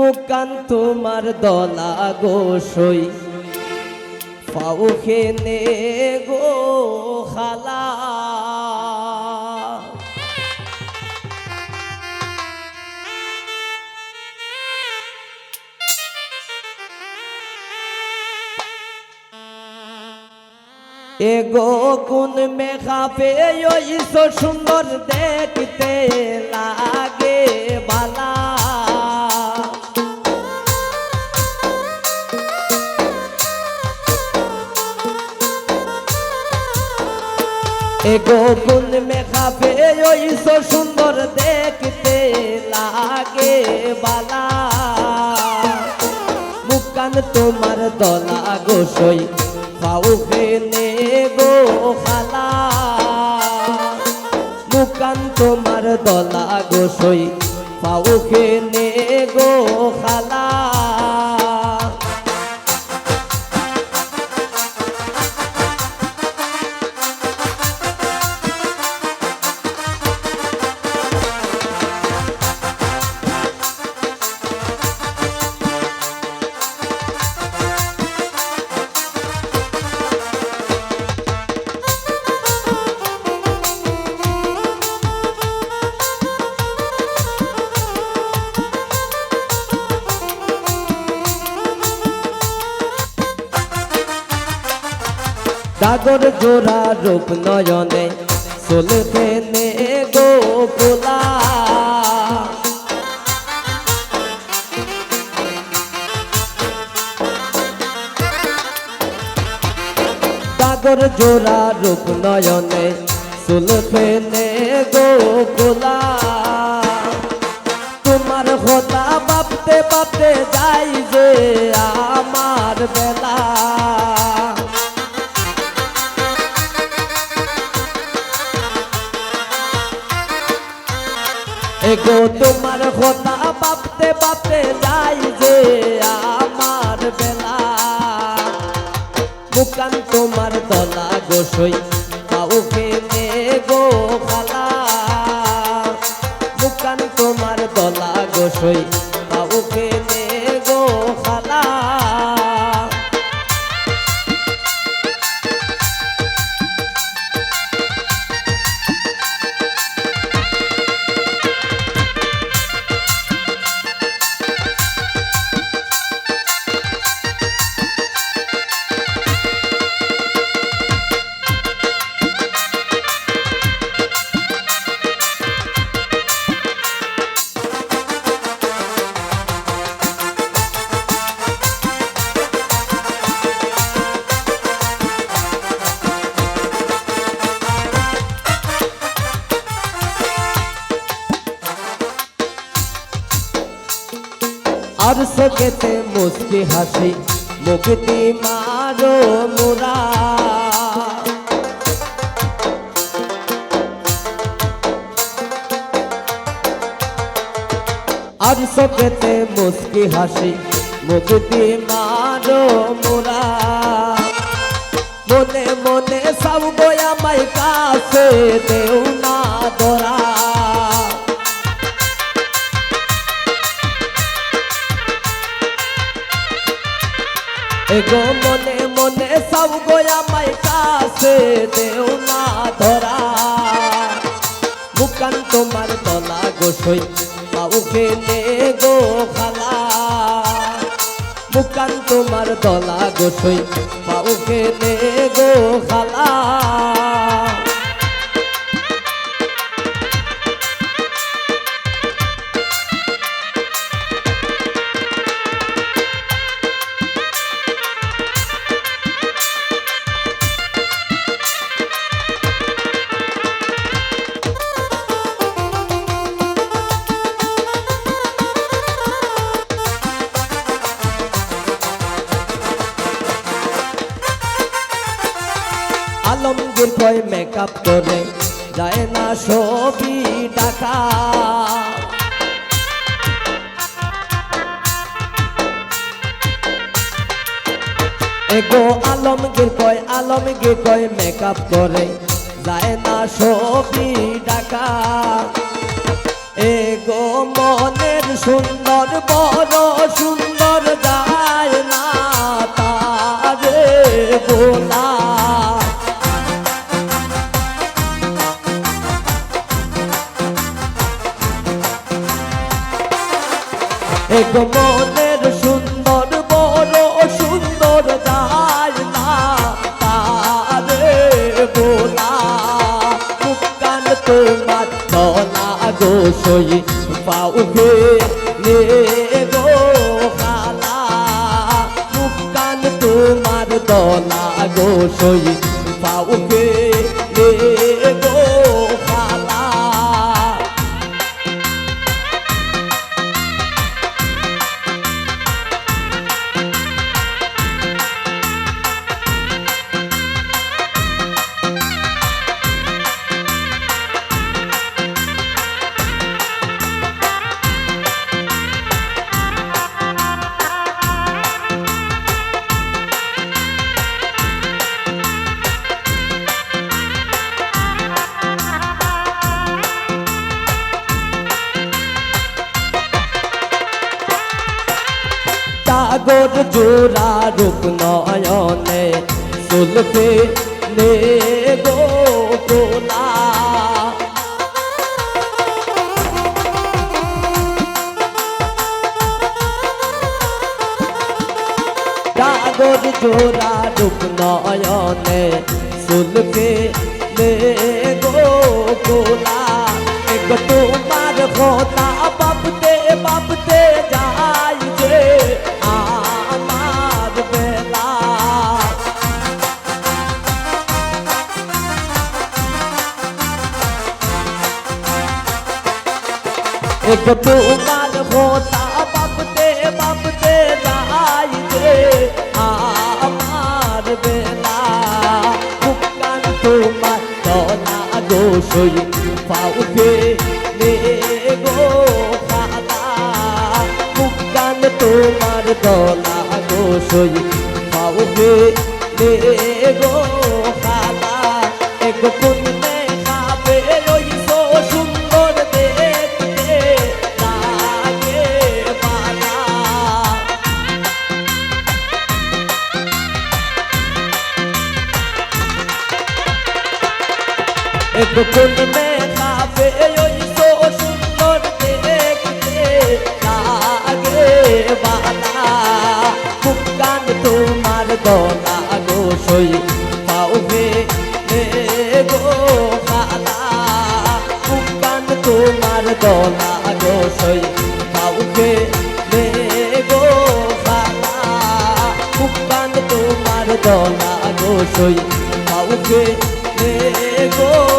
মুকান তোমার দলা গোসই ফাউখেনে গো খালা। এগো কোন মেঘা পেয়েছ সুন্দর দেখতে লাগে বালা। মুকান তোমার দলা গোসই পাউ ফেলে গো খালা। মুকান তোমার দলা গোসই পাউ ফেলে গো খালা। ডাগর জোড়া রূপ নয়নে চলবে নে ডাগর জোড়া রূপ নয়নে চলবে নে তোমার হতা বাপতে বাপতে যাই যে আমার বেলা। এগো তোমার কথা বাপতে বাপতে যাই যে আমার বেলা। মুকান তোমার তলা গোসই কাউকে নে গো খালা। মুকান তোমার তলা গোসই আর সকেতে মুস্কি হাসি মুক্তি মারো মোরা আর সকেতে মুস্কি হাসি মুক্তি মারো মোরা মনে মনে সব গোয়া মাই কাছে দেও এগো মনে মনে সব গোয়া মাই কাছে দেও না ধরা। মুকান তোমার তলা গোসই পাউকে নে গো খালা। মুকান তোমার তলা গোসই পাউকে নে গো খালা। আলমগীর কয় মেকআপ করে, যায় না ছবি টাকা। এগো আলমগীর কয় আলমগীর কয় মেকআপ করে, যায় না ছবি টাকা। এগো মনের সুন্দর, বড় সুন্দর যায় না তারে বোলা মনের সুন্দর, বড় সুন্দর যায় না তারে বোলা। তোমার তলা গো সই পাউকে নে গো খালা মুকান তোমার দলা গো সই সাগর জোড়া রূপ নয়নে, সুলফে নে গো গোলা সাগর জোড়া রূপ নয়নে, সুলফে নে গো গোলা এক তোমার কথা বাপতে বাপতে যাই যে আমার বেলা মুকান তোমার গো সই পাউকে নে গো খালা মুকান তোমার গো সই পাউকে নে গো খালা এক পুণ্যে কোন মে খাবে ওই সো সুন্দর দেখতে লাগে বালা মুকান তোমার গলা গো সই গো